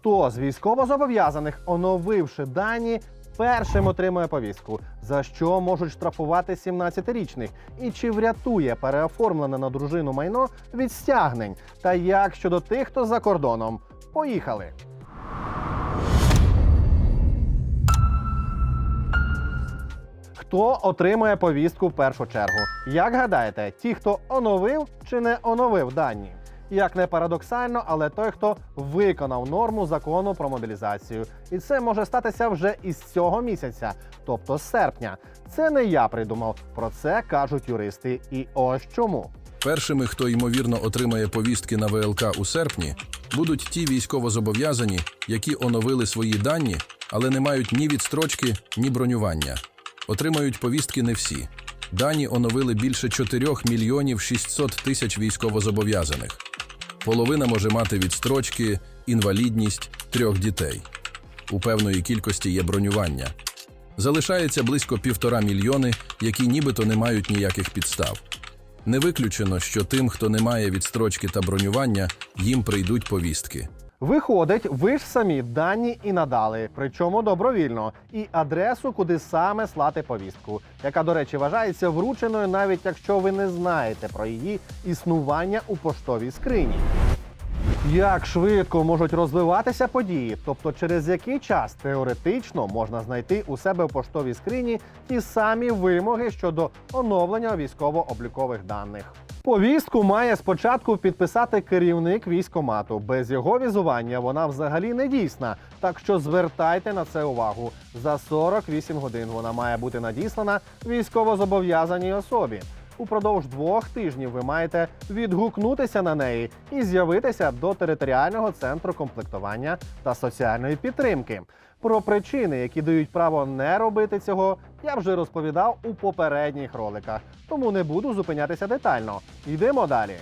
Хто з військовозобов'язаних, оновивши дані, першим отримує повістку, за що можуть штрафувати 17-річних, і чи врятує переоформлене на дружину майно від стягнень? Та як щодо тих, хто за кордоном? Поїхали! Хто отримує повістку в першу чергу? Як гадаєте, ті, хто оновив чи не оновив дані? Як не парадоксально, але той, хто виконав норму закону про мобілізацію, і це може статися вже із цього місяця, тобто з серпня. Це не я придумав. Про це кажуть юристи. І ось чому. Першими, хто ймовірно отримає повістки на ВЛК у серпні, будуть ті військовозобов'язані, які оновили свої дані, але не мають ні відстрочки, ні бронювання. Отримають повістки не всі. Дані оновили більше 4 мільйонів 600 тисяч військовозобов'язаних. Половина може мати відстрочки, інвалідність трьох дітей. У певної кількості є бронювання. Залишається близько півтора мільйони, які нібито не мають ніяких підстав. Не виключено, що тим, хто не має відстрочки та бронювання, їм прийдуть повістки. Виходить, ви ж самі дані і надали, причому добровільно, і адресу, куди саме слати повістку, яка, до речі, вважається врученою, навіть якщо ви не знаєте про її існування у поштовій скрині. Як швидко можуть розвиватися події, тобто через який час теоретично можна знайти у себе в поштовій скрині ті самі вимоги щодо оновлення військово-облікових даних. Повістку має спочатку підписати керівник військомату. Без його візування вона взагалі не дійсна. Так що звертайте на це увагу. За 48 годин вона має бути надіслана військовозобов'язаній особі. Упродовж двох тижнів ви маєте відгукнутися на неї і з'явитися до територіального центру комплектування та соціальної підтримки. Про причини, які дають право не робити цього, я вже розповідав у попередніх роликах, тому не буду зупинятися детально. Йдемо далі.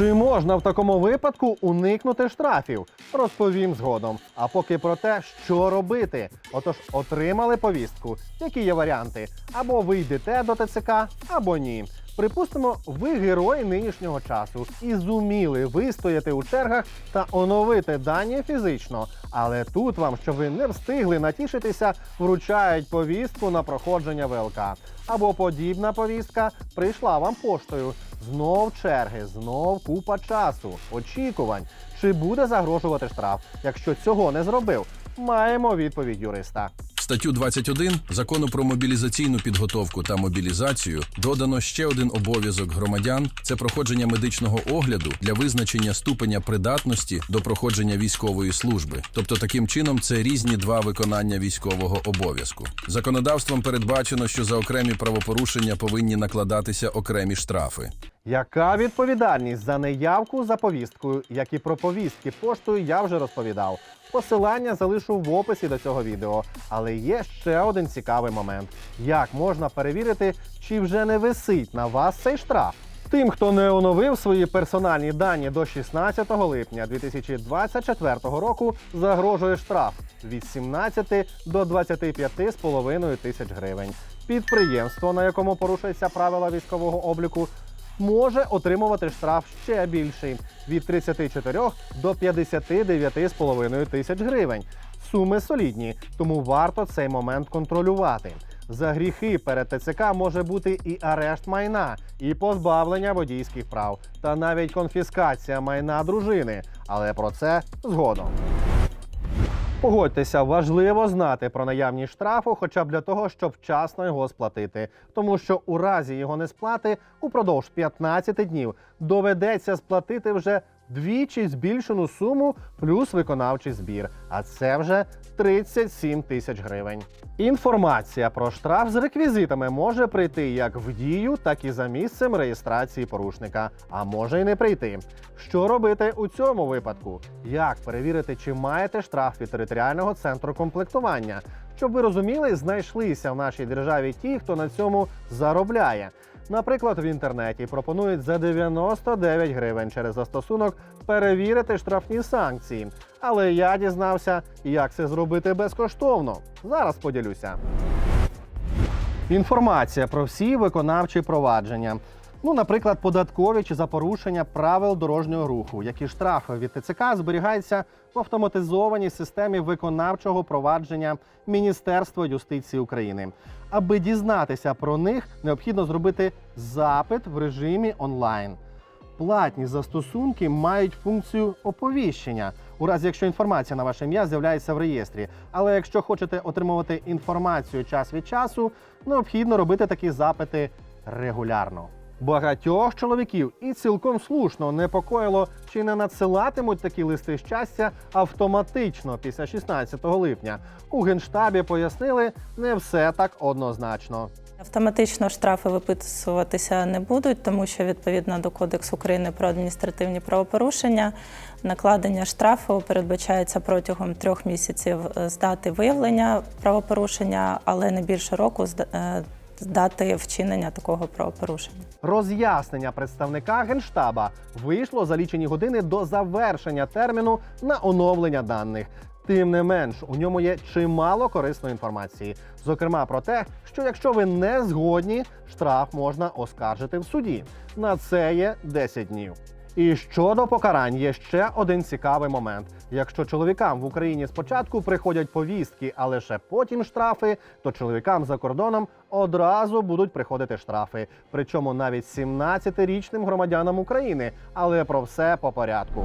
Чи можна в такому випадку уникнути штрафів? Розповім згодом. А поки про те, що робити. Отож, отримали повістку. Які є варіанти? Або ви йдете до ТЦК, або ні. Припустимо, ви герої нинішнього часу і зуміли вистояти у чергах та оновити дані фізично. Але тут вам, що ви не встигли натішитися, вручають повістку на проходження ВЛК. Або подібна повістка прийшла вам поштою. Знов черги, знов купа часу, очікувань. Чи буде загрожувати штраф, якщо цього не зробив? Маємо відповідь юриста. Статтю 21 закону про мобілізаційну підготовку та мобілізацію додано ще один обов'язок громадян це проходження медичного огляду для визначення ступеня придатності до проходження військової служби. Тобто, таким чином, це різні два виконання військового обов'язку. Законодавством передбачено, що за окремі правопорушення повинні накладатися окремі штрафи. Яка відповідальність за неявку за повісткою, як і про повістки поштою, я вже розповідав. Посилання залишу в описі до цього відео. Але є ще один цікавий момент: як можна перевірити, чи вже не висить на вас цей штраф. Тим, хто не оновив свої персональні дані до 16 липня 2024 року, загрожує штраф від 17 до 25,5 тисяч гривень. Підприємство, на якому порушуються правила військового обліку, може отримувати штраф ще більший від 34 до 59,5 тисяч гривень. Суми солідні, тому варто цей момент контролювати. За гріхи перед ТЦК може бути і арешт майна, і позбавлення водійських прав, та навіть конфіскація майна дружини. Але про це згодом. Погодьтеся, важливо знати про наявність штрафу, хоча б для того, щоб вчасно його сплатити. Тому що у разі його несплати упродовж 15 днів доведеться сплатити вже двічі збільшену суму плюс виконавчий збір. А це вже 37 тисяч гривень. Інформація про штраф з реквізитами може прийти як в дію, так і за місцем реєстрації порушника, а може й не прийти. Що робити у цьому випадку? Як перевірити, чи маєте штраф від територіального центру комплектування? Щоб ви розуміли, знайшлися в нашій державі ті, хто на цьому заробляє. Наприклад, в інтернеті пропонують за 99 гривень через застосунок перевірити штрафні санкції. Але я дізнався, як це зробити безкоштовно. Зараз поділюся. Інформація про всі виконавчі провадження. Ну, наприклад, податкові чи за порушення правил дорожнього руху, які штрафи від ТЦК зберігаються в автоматизованій системі виконавчого провадження Міністерства юстиції України. Аби дізнатися про них, необхідно зробити запит в режимі онлайн. Платні застосунки мають функцію оповіщення, у разі якщо інформація на ваше ім'я з'являється в реєстрі. Але якщо хочете отримувати інформацію час від часу, необхідно робити такі запити регулярно. Багатьох чоловіків і цілком слушно непокоїло, чи не надсилатимуть такі листи щастя автоматично після 16 липня. У генштабі пояснили, не все так однозначно. Автоматично штрафи виписуватися не будуть, тому що відповідно до Кодексу України про адміністративні правопорушення накладення штрафу передбачається протягом трьох місяців з дати виявлення правопорушення, але не більше року е, з дати вчинення такого правопорушення. Роз'яснення представника генштаба вийшло за лічені години до завершення терміну на оновлення даних. Тим не менш, у ньому є чимало корисної інформації, зокрема про те, що якщо ви не згодні, штраф можна оскаржити в суді. На це є 10 днів. І щодо покарань є ще один цікавий момент. Якщо чоловікам в Україні спочатку приходять повістки, а лише потім штрафи, то чоловікам за кордоном одразу будуть приходити штрафи. Причому навіть 17-річним громадянам України. Але про все по порядку.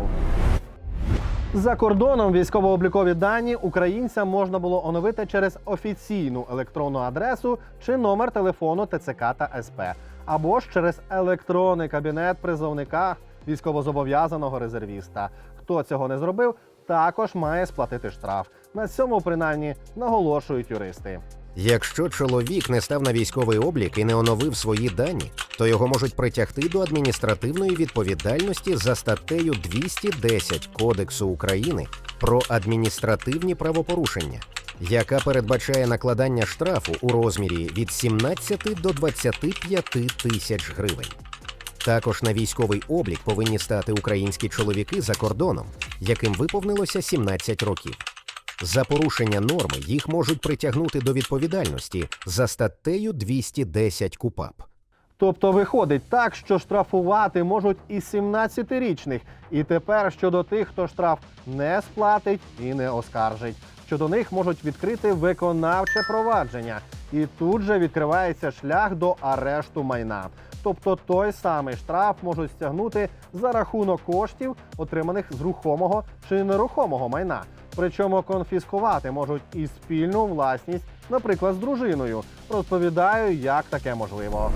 За кордоном військово-облікові дані українцям можна було оновити через офіційну електронну адресу чи номер телефону ТЦК та СП, або ж через електронний кабінет призовника військовозобов'язаного резервіста. Хто цього не зробив, також має сплатити штраф. На цьому принаймні наголошують юристи. Якщо чоловік не став на військовий облік і не оновив свої дані, то його можуть притягти до адміністративної відповідальності за статтею 210 Кодексу України про адміністративні правопорушення, яка передбачає накладання штрафу у розмірі від 17 до 25 тисяч гривень. Також на військовий облік повинні стати українські чоловіки за кордоном, яким виповнилося 17 років. За порушення норми їх можуть притягнути до відповідальності за статтею 210 КУПАП. Тобто виходить так, що штрафувати можуть і 17-річних. І тепер щодо тих, хто штраф не сплатить і не оскаржить. Щодо них можуть відкрити виконавче провадження. І тут же відкривається шлях до арешту майна. Тобто той самий штраф можуть стягнути за рахунок коштів, отриманих з рухомого чи нерухомого майна. Причому конфіскувати можуть і спільну власність, наприклад, з дружиною. Розповідаю, як таке можливо.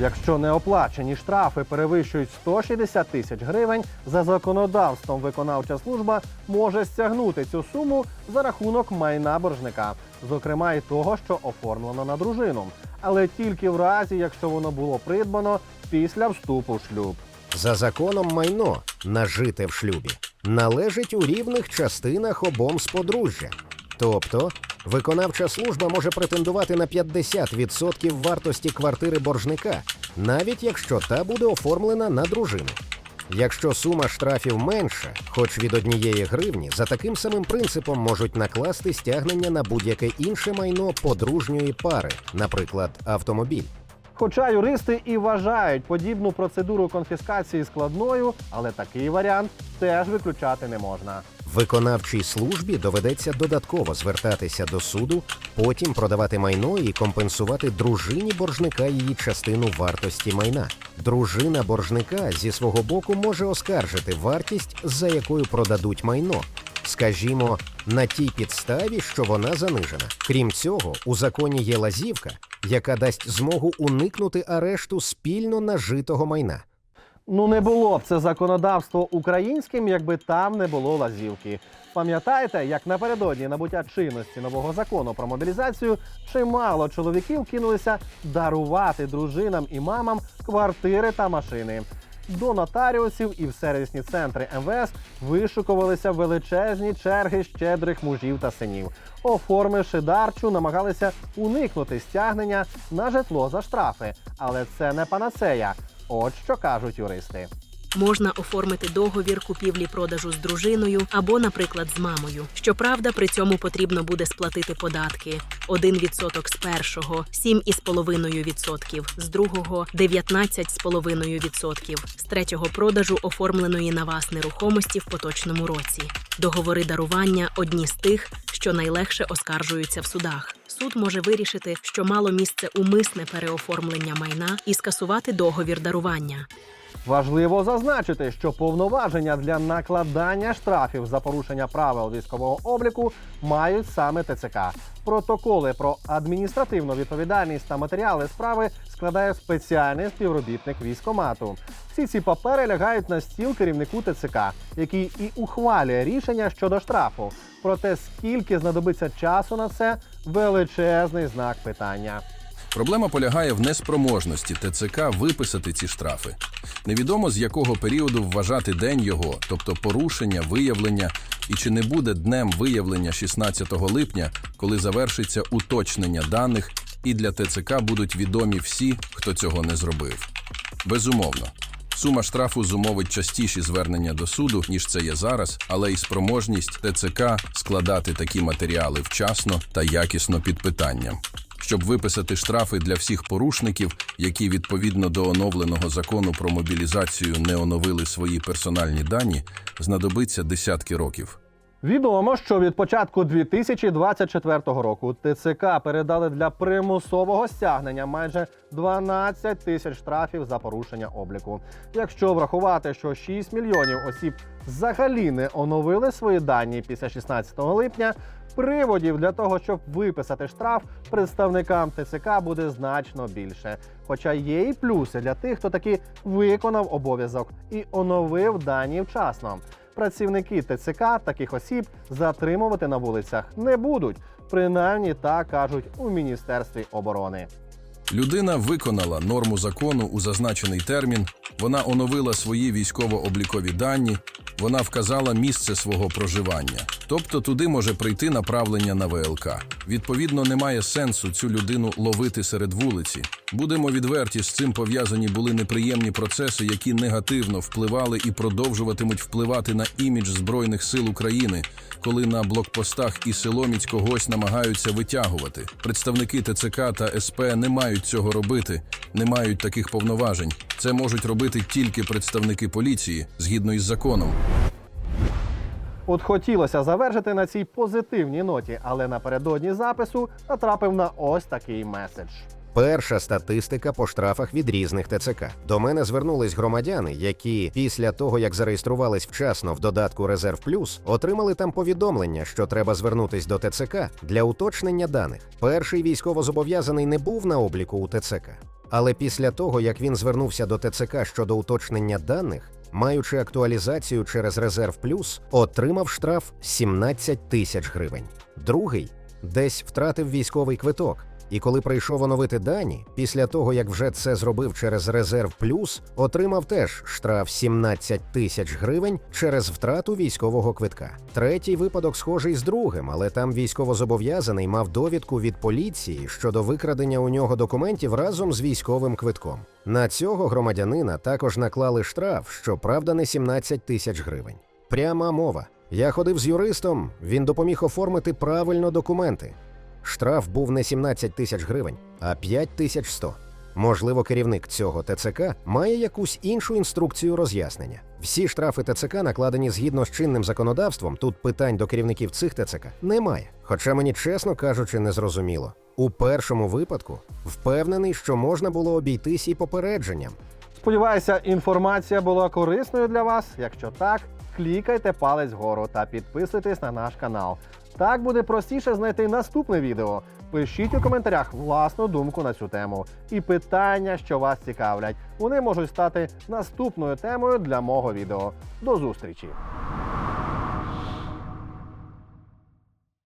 Якщо неоплачені штрафи перевищують 160 тисяч гривень, за законодавством виконавча служба може стягнути цю суму за рахунок майна боржника, зокрема і того, що оформлено на дружину, але тільки в разі, якщо воно було придбано після вступу в шлюб. За законом майно, нажите в шлюбі, належить у рівних частинах обом з подружжя. Тобто, виконавча служба може претендувати на 50% вартості квартири боржника, навіть якщо та буде оформлена на дружину. Якщо сума штрафів менша, хоч від однієї гривні, за таким самим принципом можуть накласти стягнення на будь-яке інше майно подружньої пари, наприклад, автомобіль. Хоча юристи і вважають подібну процедуру конфіскації складною, але такий варіант теж виключати не можна. Виконавчій службі доведеться додатково звертатися до суду, потім продавати майно і компенсувати дружині боржника її частину вартості майна. Дружина боржника зі свого боку може оскаржити вартість, за якою продадуть майно. Скажімо, на тій підставі, що вона занижена. Крім цього, у законі є лазівка, яка дасть змогу уникнути арешту спільно нажитого майна. Ну не було б це законодавство українським, якби там не було лазівки. Пам'ятаєте, як напередодні набуття чинності нового закону про мобілізацію чимало чоловіків кинулися дарувати дружинам і мамам квартири та машини. До нотаріусів і в сервісні центри МВС вишукувалися величезні черги щедрих мужів та синів. Оформивши дарчу, намагалися уникнути стягнення на житло за штрафи. Але це не панацея. От що кажуть юристи. Можна оформити договір купівлі-продажу з дружиною або, наприклад, з мамою. Щоправда, при цьому потрібно буде сплатити податки: 1% з першого, 7,5%, з другого 19,5%, з третього продажу оформленої на вас нерухомості в поточному році. Договори дарування одні з тих, що найлегше оскаржуються в судах. Суд може вирішити, що мало місце умисне переоформлення майна і скасувати договір дарування. Важливо зазначити, що повноваження для накладання штрафів за порушення правил військового обліку мають саме ТЦК. Протоколи про адміністративну відповідальність та матеріали справи складає спеціальний співробітник військомату. Всі ці папери лягають на стіл керівнику ТЦК, який і ухвалює рішення щодо штрафу. Проте скільки знадобиться часу на це величезний знак питання. Проблема полягає в неспроможності ТЦК виписати ці штрафи. Невідомо з якого періоду вважати день його, тобто порушення, виявлення, і чи не буде днем виявлення 16 липня, коли завершиться уточнення даних, і для ТЦК будуть відомі всі, хто цього не зробив. Безумовно. Сума штрафу зумовить частіші звернення до суду, ніж це є зараз, але й спроможність ТЦК складати такі матеріали вчасно та якісно під питанням. Щоб виписати штрафи для всіх порушників, які відповідно до оновленого закону про мобілізацію не оновили свої персональні дані, знадобиться десятки років. Відомо, що від початку 2024 року ТЦК передали для примусового стягнення майже 12 тисяч штрафів за порушення обліку. Якщо врахувати, що 6 мільйонів осіб взагалі не оновили свої дані після 16 липня, приводів для того, щоб виписати штраф представникам ТЦК буде значно більше. Хоча є і плюси для тих, хто таки виконав обов'язок і оновив дані вчасно. Працівники ТЦК таких осіб затримувати на вулицях не будуть. Принаймні так кажуть у міністерстві оборони. Людина виконала норму закону у зазначений термін, вона оновила свої військово-облікові дані, вона вказала місце свого проживання. Тобто туди може прийти направлення на ВЛК. Відповідно, немає сенсу цю людину ловити серед вулиці. Будемо відверті, з цим пов'язані були неприємні процеси, які негативно впливали і продовжуватимуть впливати на імідж Збройних сил України, коли на блокпостах і Силоміць когось намагаються витягувати. Представники ТЦК та СП не мають цього робити, не мають таких повноважень. Це можуть робити тільки представники поліції згідно із законом. От хотілося завершити на цій позитивній ноті, але напередодні запису натрапив на ось такий меседж. Перша статистика по штрафах від різних ТЦК. До мене звернулись громадяни, які після того, як зареєструвались вчасно в додатку Резерв Плюс, отримали там повідомлення, що треба звернутись до ТЦК для уточнення даних. Перший військовозобов'язаний не був на обліку у ТЦК. Але після того, як він звернувся до ТЦК щодо уточнення даних, маючи актуалізацію через Резерв Плюс, отримав штраф 17 тисяч гривень. Другий десь втратив військовий квиток. І коли прийшов оновити дані, після того як вже це зробив через Резерв Плюс, отримав теж штраф 17 тисяч гривень через втрату військового квитка. Третій випадок схожий з другим, але там військовозобов'язаний мав довідку від поліції щодо викрадення у нього документів разом з військовим квитком. На цього громадянина також наклали штраф, щоправда, не 17 тисяч гривень. Пряма мова. Я ходив з юристом, він допоміг оформити правильно документи. Штраф був не 17 тисяч гривень, а 5 тисяч 100. Можливо, керівник цього ТЦК має якусь іншу інструкцію роз'яснення. Всі штрафи ТЦК накладені згідно з чинним законодавством. Тут питань до керівників цих ТЦК немає. Хоча мені, чесно кажучи, не зрозуміло. У першому випадку впевнений, що можна було обійтись і попередженням. Сподіваюся, інформація була корисною для вас. Якщо так, клікайте палець вгору та підписуйтесь на наш канал. Так буде простіше знайти наступне відео. Пишіть у коментарях власну думку на цю тему і питання, що вас цікавлять. Вони можуть стати наступною темою для мого відео. До зустрічі!